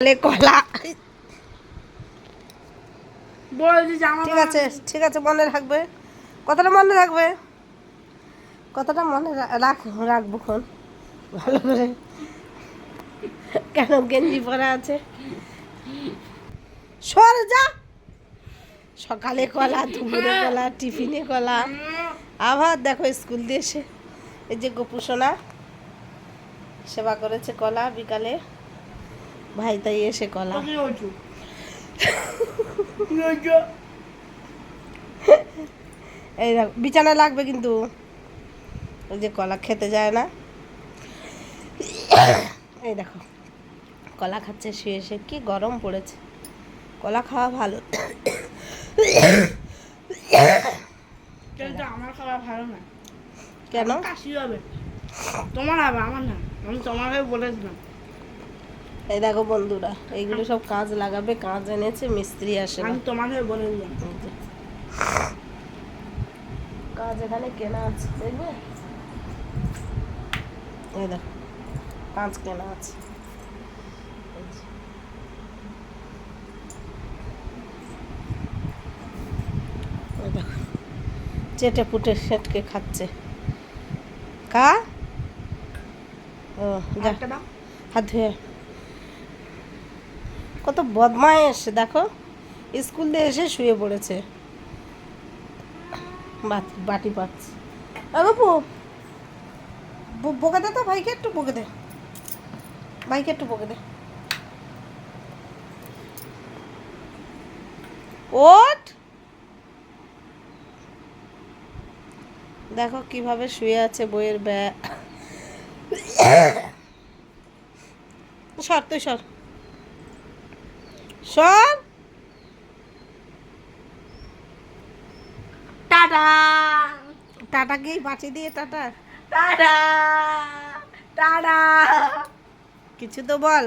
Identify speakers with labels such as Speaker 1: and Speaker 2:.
Speaker 1: কলা। ঠিক আছে ঠিক আছে মনে রাখবে। কথাটা মনে রাখবে। কথাটা মনে রাখ রাখব খন ভালো করে। কেন গেঞ্জি পরা আছে? সর যা। সকালে কলা দুপুরে কলা টিফিনে কলা। আবার দেখো স্কুল দিয়ে এসে এই যে গোপুসোনা সেবা করেছে কলা বিকালে। ভাই তাই এসে কলা। এই দেখো বিছানা লাগবে কিন্তু। ওই যে কলা খেতে যায় না। এই দেখো কলা খাচ্ছে শুয়ে শুয়ে। কি গরম পড়েছে। কলা খাওয়া ভালো।
Speaker 2: আমার খাবার ভালো না?
Speaker 1: কেন?
Speaker 2: কাশি হবে। তোমার হবে আমার না। আমি তোমাকে বলেছিলাম।
Speaker 1: এই দেখো বন্ধুরা এইগুলো সব কাজ লাগাবে কাজ এনেছে মিস্ত্রি আসে
Speaker 2: আমি তোমাকে বলে দিলাম।
Speaker 1: কাজ এখানে কেনা আছে দেখবে? এই দেখো কাঁচ কেনা আছে। চেটে পুটে সেটকে খাচ্ছে। কা ও যা। হাত ধুয়ে কত বদমাইশ দেখো। স্কুল দিয়ে এসে শুয়ে পড়েছে। বাটি পাচ্ছে আ বাপু, ব- বকে দে তো, ভাইকে একটু বকে দে। ভাইকে একটু বকে দে। ওট দেখো কীভাবে শুয়ে আছে বইয়ের ব্যাগ সর, তুই সর। সর
Speaker 2: টাটা।
Speaker 1: টাটা কি? বাঁচিয়ে দিয়ে টাটা?
Speaker 2: টাটা। টাটা।
Speaker 1: কিছু তো বল।